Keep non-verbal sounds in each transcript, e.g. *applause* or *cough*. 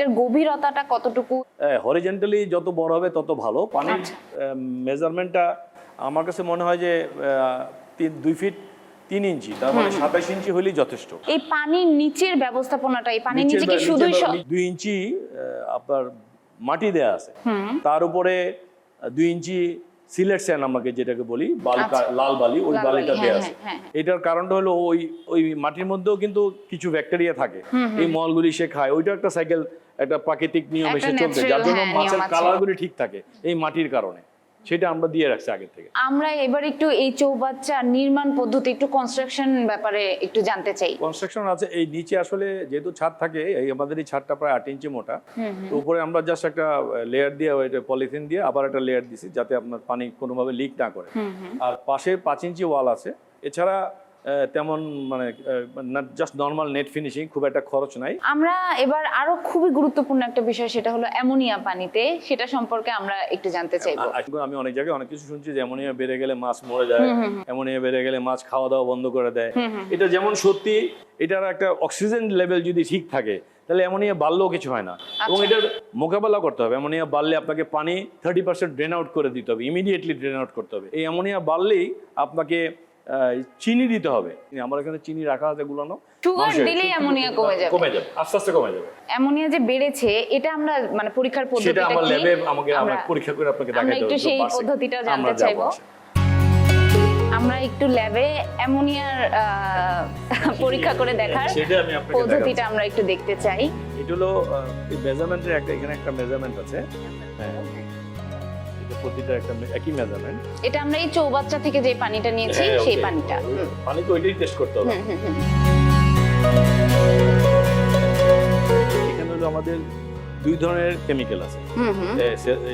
এটার গভীরতাটা কতটুকু? হরিজেন্টালি যত বড় হবে তত ভালো। পানির আচ্ছা। মেজারমেন্টটা আমার কাছে মনে হয় যে দুই ফিট তিন ইঞ্চি। তার মানে সাতাশ ইঞ্চি হলেই যথেষ্ট। এই পানির নিচের ব্যবস্থাপনাটা এই পানির নিচে কি শুধুই দুই ইঞ্চি আপনার মাটি দেয়া আছে। তার উপরে দুই ইঞ্চি সিলেট স্যান আমাকে যেটাকে বলি বালি আচ্ছা। লাল বালি ওই বালিটা দেওয়া দেয়া হ্যাঁ, আছে হ্যাঁ, হ্যাঁ। এটার কারণটা হলো ওই ওই মাটির মধ্যেও কিন্তু কিছু ব্যাকটেরিয়া থাকে এই মলগুলি সে খায় ওইটা একটা সাইকেল একটা প্রাকৃতিক নিয়ম এসে চলছে যার জন্য হ্যাঁ, মাছের। কালারগুলি ঠিক থাকে এই মাটির কারণে সেটা আমরা দিয়ে রাখছি আগে থেকে। আমরা এবার একটু এই চৌবাচ্চা নির্মাণ পদ্ধতি একটু কনস্ট্রাকশন ব্যাপারে একটু জানতে চাই। কনস্ট্রাকশন আছে এই নিচে আসলে যেহেতু ছাদ থাকে এই আমাদের এই ছাদটা প্রায় আট ইঞ্চি মোটা। তো উপরে আমরা জাস্ট একটা লেয়ার দিয়ে এটা পলিথিন দিয়ে আবার একটা লেয়ার দিছি যাতে আপনার পানি কোনোভাবে লিক না করে। আর পাশে পাঁচ ইঞ্চি ওয়াল আছে। এছাড়া তেমন মানে জাস্ট নর্মাল নেট ফিনিশিং খুব একটা খরচ নাই। আমরা এবার আরও খুবই গুরুত্বপূর্ণ একটা বিষয় সেটা হলো অ্যামোনিয়া পানিতে। সেটা সম্পর্কে আমরা একটু জানতে চাইব। আমি অনেক জায়গায় অনেক কিছু শুনছি যে অ্যামোনিয়া বেড়ে গেলে মাছ মরে যায় অ্যামোনিয়া বেড়ে গেলে মাছ খাওয়া দাওয়া বন্ধ করে দেয়। এটা যেমন সত্যি এটার একটা অক্সিজেন লেভেল যদি ঠিক থাকে তাহলে অ্যামোনিয়া বাড়লেও কিছু হয় না। এবং আচ্ছা। এটার মোকাবেলা করতে হবে। অ্যামোনিয়া বাড়লে আপনাকে পানি থার্টি পার্সেন্ট ড্রেন আউট করে দিতে হবে ইমিডিয়েটলি ড্রেন আউট করতে হবে। এই অ্যামোনিয়া বাড়লেই আপনাকে চিনি দিতে হবে। আমার এখানে চিনি রাখা আছে গুলানো। সুগার দিলেই অ্যামোনিয়া কমে যাবে। কমে যাবে আস্তে আস্তে কমে যাবে। অ্যামোনিয়া যে বেড়েছে এটা আমরা মানে পরীক্ষার সেটা আমার ল্যাবে আমাকে আমরা পরীক্ষা করে আপনাকে আমরা দেখাতে একটু সেই পদ্ধতিটা জানতে চাইব। আমরা একটু ল্যাবে অ্যামোনিয়ার *laughs* পরীক্ষা করে দেখার পদ্ধতিটা আমরা একটু দেখতে চাই। এটা হলো মেজারমেন্টের একটা এখানে একটা মেজারমেন্ট আছে। হ্যাঁ। প্রতিটা একটা একই মেজারমেন্ট এটা আমরা এই চৌবাচ্চা থেকে যে পানিটা নিয়েছি সেই পানিটা। পানি তো ওইটাই টেস্ট করতে হবে। এখানে হলো আমাদের দুই ধরনের কেমিক্যাল আছে।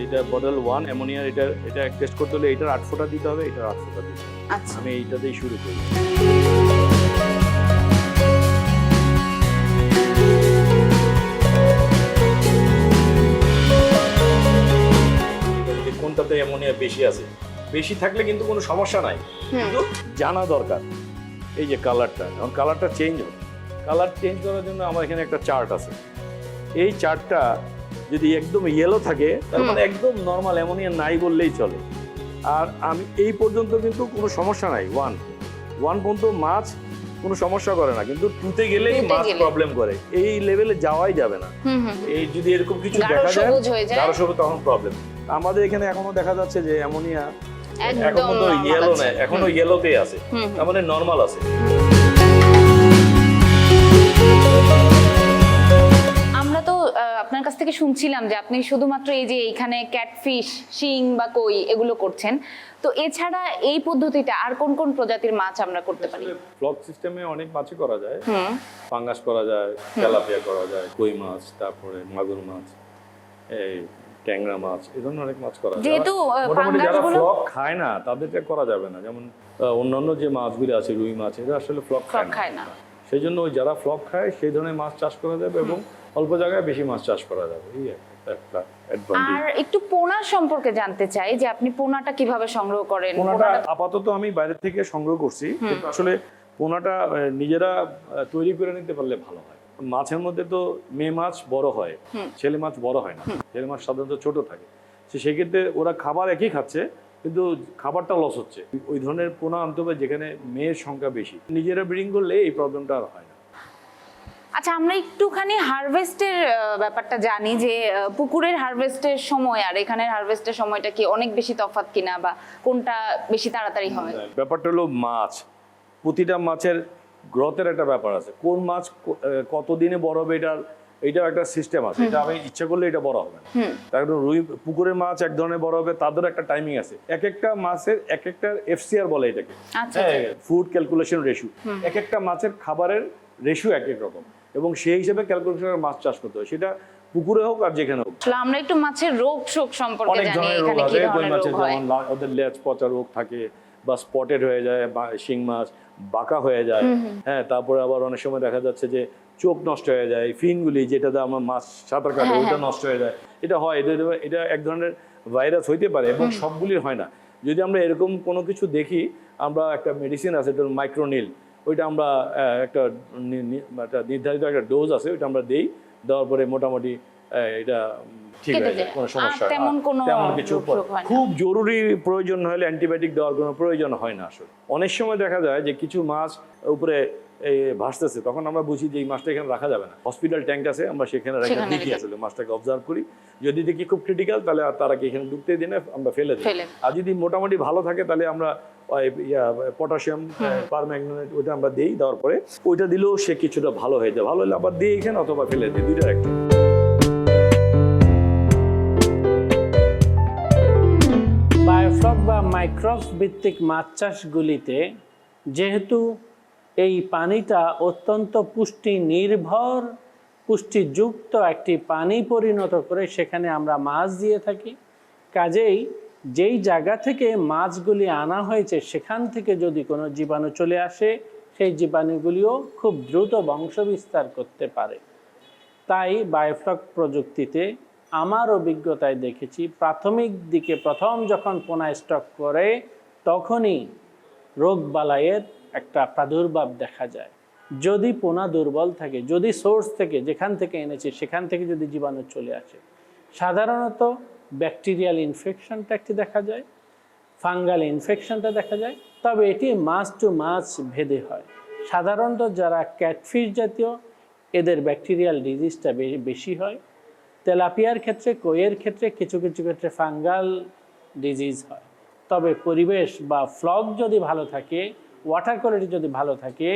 এটা বটল ওয়ান অ্যামোনিয়ার এটা এটা টেস্ট করতে হলে এটার আট ফোঁটা দিতে হবে এটার আট ফোঁটা দিতে হবে। আচ্ছা। আমি এইটা দিয়ে শুরু করি। যে অ্যামোনিয়া বেশি আছে। বেশি থাকলে কিন্তু কোনো সমস্যা নাই। কিন্তু জানা দরকার। এই যে কালারটা এখন কালারটা চেঞ্জ হবে কালার চেঞ্জ করার জন্য আমার এখানে একটা চার্ট আছে। এই চার্টটা যদি একদম ইয়েলো থাকে তার মানে একদম নর্মাল অ্যামোনিয়া নাই বললেই চলে। আর আমি এই পর্যন্ত কিন্তু কোনো সমস্যা নাই ওয়ান ওয়ান পর্যন্ত মাছ কোনো সমস্যা করে না। কিন্তু টুতে গেলেই মাছ প্রবলেম করে। এই লেভেলে যাওয়াই যাবে না। এই যদি এরকম কিছু দেখা যায়। গাঢ় সবুজ তখন প্রবলেম আমাদের এখানে এখনও দেখা যাচ্ছে যে অ্যামোনিয়া একদম এখনও তো ইয়েলো আছে। না এখনও ইয়েলোতেই আছে। তার মানে নর্মাল আছে। আমরা তো আপনার কাছ থেকে শুনছিলাম যে আপনি শুধুমাত্র এই যে এখানে ক্যাটফিশ শিং বা কই এগুলো করছেন। তো এছাড়া এই পদ্ধতিটা আর কোন কোন প্রজাতির মাছ আমরা করতে পারি? ফ্লক সিস্টেমে অনেক মাছই করা যায়। পাঙ্গাস করা যায় তেলাপিয়া করা যায় কই মাছ তারপরে মাগুর মাছ এই ট্যাংরা মাছ এই ধরনের অনেক মাছ করা যায়। যেহেতু, মোটামুটি যারা ফ্লক খায় না তাদেরটা করা যাবে না। যেমন অন্যান্য যে মাছগুলি আছে রুই মাছ এরা আসলে ফ্লক খায় না। সেই জন্য ওই যারা ফ্লক খায় সেই ধরনের মাছ চাষ করা যাবে এবং অল্প জায়গায় বেশি মাছ চাষ করা যাবে। এই একটা- আর একটু পোনা সম্পর্কে জানতে চাই যে আপনি পোনাটা কীভাবে সংগ্রহ করেন? পোনাটা- আপাতত আমি বাইরে থেকে সংগ্রহ করছি। আসলে পোনাটা নিজেরা তৈরি করে নিতে পারলে ভালো হয়। মাছের মধ্যে তো মেয়ে মাছ বড় হয় ছেলে মাছ বড় হয় না ছেলে মাছ সাধারণত ছোট থাকে। সেক্ষেত্রে ওরা খাবার একই খাচ্ছে কিন্তু খাবারটা লস হচ্ছে। ওই ধরনের পোনা আনতে হবে যেখানে মেয়ের সংখ্যা বেশি। নিজেরা ব্রিডিং করলে এই প্রবলেমটা আর হয় না। আচ্ছা আমরা একটুখানি হারভেস্টের ব্যাপারটা জানি যে পুকুরের হারভেস্টের সময় আর এখানের হারভেস্টের সময়টা কি অনেক বেশি তফাৎ কিনা বা কোনটা বেশি তাড়াতাড়ি হয়? ব্যাপারটা হলো মাছ। প্রতিটা মাছের গ্রথের একটা ব্যাপার আছে। কোন মাছ কতদিনে বড় হবে এটার এটার একটা সিস্টেম আছে। এটা আমি ইচ্ছা করলে এটা বড় হবে না। তার কারণ রুই পুকুরের মাছ এক ধরনের বড় হবে তাদেরও একটা টাইমিং আছে। এক একটা মাছের এক একটা এফসিআর বলে এটাকে। আচ্ছা ফুড ক্যালকুলেশন রেশু এক একটা মাছের খাবারের রেশু এক এক রকম। এবং সেই হিসেবে ক্যালকুলেশনের মাছ চাষ করতে হয়। সেটা পুকুরে হোক আর যেখানে হোক। আসলে আমরা একটু মাছের রোগ শোক সম্পর্কে অনেক জানি ধরনের রোগ এখানে কি আছে। কই ধরনের মাছের রোগ হয়? যেমন ওদের লেজ পচা রোগ থাকে বা স্পটেড হয়ে যায় বা শিং মাছ। বাঁকা হয়ে যায়। হ্যাঁ তারপরে আবার অনেক সময় দেখা যাচ্ছে যে চোখ নষ্ট হয়ে যায় ফিনগুলি যেটাতে আমার মাছ সাঁতার কাটে হ্যাঁ, ওইটা হ্যাঁ। নষ্ট হয়ে যায়। এটা হয় এটা এটা এক ধরনের ভাইরাস হইতে পারে এবং সবগুলির হয় না। যদি আমরা এরকম কোনো কিছু দেখি আমরা একটা মেডিসিন আছে এটা মাইক্রোনিল ওইটা আমরা একটা একটা নির্ধারিত একটা ডোজ আছে ওইটা আমরা দেই দেওয়ার পরে মোটামুটি এটা কেটে যায় যায়। কোনো সমস্যা তেমন কোনো তেমন কিছু রোগ না। খুব জরুরি প্রয়োজন হলে অ্যান্টিবায়োটিক দেওয়ার কোনো প্রয়োজন হয় না আসলে। অনেক সময় দেখা যায় যে কিছু মাছ উপরে ভাসতেছে তখন আমরা বুঝি যে এই মাছটা এখানে রাখা যাবে না। হসপিটাল ট্যাঙ্ক আছে আমরা সেখানে রেখে দেখি আসলে মাছটাকে অবজার্ভ করি। যদি দেখি খুব ক্রিটিক্যাল তাহলে আর তারা কি এখানে ঢুকতে দিই না আমরা ফেলে দিই। আর যদি মোটামুটি ভালো থাকে তাহলে আমরা পটাশিয়াম পারম্যাগনেট ওইটা আমরা দিই দেওয়ার পরে ওইটা দিলেও সে কিছুটা ভালো হয়ে যায়। ভালো হলে আবার দিই এখানে অথবা ফেলে দিই দুইটার একটা মাইক্রোবস ভিত্তিক মাছ চাষগুলিতে যেহেতু এই পানিটা অত্যন্ত পুষ্টি নির্ভর পুষ্টিযুক্ত একটি পানি পরিণত করে সেখানে আমরা মাছ দিয়ে থাকি। কাজেই যেই জায়গা থেকে মাছগুলি আনা হয়েছে, সেখান থেকে যদি কোনো জীবাণু চলে আসে, সেই জীবাণুগুলিও খুব দ্রুত বংশবিস্তার করতে পারে। তাই বায়োফ্লক প্রযুক্তিতে আমার অভিজ্ঞতায় দেখেছি, প্রাথমিক দিকে প্রথম যখন পোনা স্টক করে, তখনই রোগ বালাইয়ের একটা প্রাদুর্ভাব দেখা যায়। যদি পোনা দুর্বল থাকে, যদি সোর্স থেকে, যেখান থেকে এনেছে, সেখান থেকে যদি জীবাণু চলে আসে, সাধারণত ব্যাকটেরিয়াল ইনফেকশনটা একটি দেখা যায়, ফাঙ্গাল ইনফেকশনটা দেখা যায়, তবে এটি মাছ টু মাছ ভেদে হয়। সাধারণত যারা ক্যাটফিশ জাতীয়, এদের ব্যাকটেরিয়াল ডিজিজটা বেশি হয়। তেলাপিয়ার ক্ষেত্রে, কইয়ের ক্ষেত্রে কিছু কিছু ক্ষেত্রে ফাঙ্গাল ডিজিজ হয়। তবে পরিবেশ বা ফ্লগ যদি ভালো থাকে, ওয়াটার কোয়ালিটি যদি ভালো থাকে,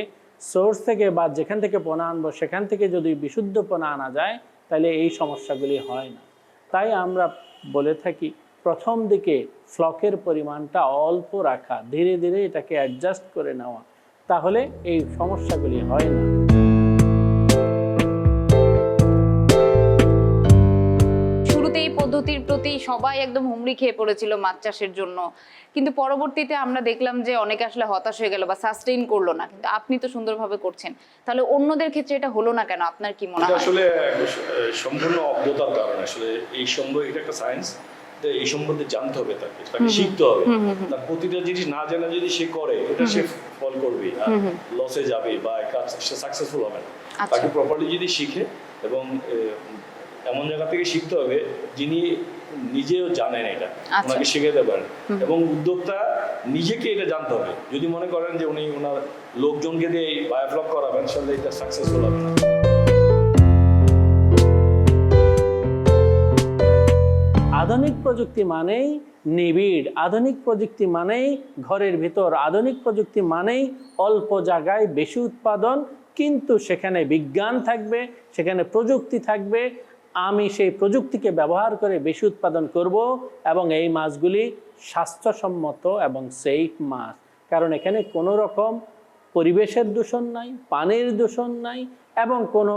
সোর্স থেকে বা যেখান থেকে পোনা আনব, সেখান থেকে যদি বিশুদ্ধ পোনা আনা যায়, তাহলে এই সমস্যাগুলি হয় না। তাই আমরা বলে থাকি, প্রথম দিকে ফ্লকের পরিমাণটা অল্প রাখা, ধীরে ধীরে এটাকে অ্যাডজাস্ট করে নেওয়া, তাহলে এই সমস্যাগুলি হয় না। এই পদ্ধতির প্রতি সবাই একদম হুমড়ি খেয়ে পড়েছিল মাছ চাষের জন্য। কিন্তু পরবর্তীতে আমরা দেখলাম যে অনেকে আসলে হতাশ হয়ে গেল বা সাস্টেইন করল না। কিন্তু আপনি তো সুন্দরভাবে করছেন। তাহলে অন্যদের ক্ষেত্রে এটা হলো না কেন? আপনার কি মনে হয়? আসলে সম্পূর্ণ অজ্ঞতার কারণে। আসলে এই সম্বন্ধে এটা একটা সায়েন্স এই সম্বন্ধে জানতে হবে তাকে। তাকে শিখতে হবে। তার প্রতিটা জিনিস না জানা যদি সে করে এটা সে ফল করবে। আর লসে যাবে বা সে সাকসেসফুল হবে না। আচ্ছা। তাকে প্রপারলি যদি শিখে এবং এমন জায়গা থেকে শিখতে হবে যিনি নিজেও জানেন এটা আচ্ছা। ওনাকে শেখাতে পারেন। এবং উদ্যোক্তা নিজেকে এটা জানতে হবে। যদি মনে করেন যে উনি ওনার লোকজনকে দিয়ে বায়োফ্লক করাবেন তাহলে এটা সাকসেসফুল হবে না। আধুনিক প্রযুক্তি মানেই নিবিড় আধুনিক প্রযুক্তি মানেই ঘরের ভিতর আধুনিক প্রযুক্তি মানেই অল্প জায়গায় বেশি উৎপাদন কিন্তু সেখানে বিজ্ঞান থাকবে সেখানে প্রযুক্তি থাকবে আমি সেই প্রযুক্তিকে ব্যবহার করে বেশি উৎপাদন করব এবং এই মাছগুলি স্বাস্থ্যসম্মত এবং সেফ মাছ। কারণ এখানে কোনো রকম পরিবেশের দূষণ নাই, পানির দূষণ নাই এবং কোনো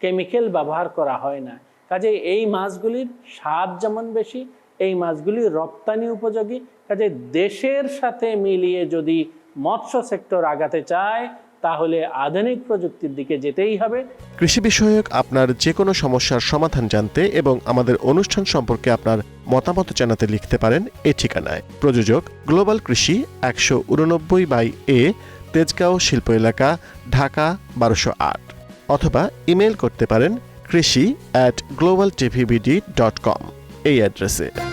কেমিক্যাল ব্যবহার করা হয় না। কাজে এই মাছগুলির স্বাদ যেমন বেশি, এই মাছগুলি রপ্তানি উপযোগী। কাজে দেশের সাথে মিলিয়ে যদি মৎস্য সেক্টর আগাতে চায় তাহলে আধুনিক প্রযুক্তির দিকে যেতেই হবে। কৃষি বিষয়ক আপনার যে কোনো সমস্যার সমাধান জানতে এবং আমাদের অনুষ্ঠান সম্পর্কে আপনার মতামত জানাতে লিখতে পারেন এ ঠিকানায়। প্রযোজক গ্লোবাল কৃষি একশো উননব্বই বাই এ, তেজগাঁও শিল্প এলাকা, ঢাকা বারোশো আট। অথবা ইমেল করতে পারেন কৃষি at global TVBD dot com এই অ্যাড্রেসে।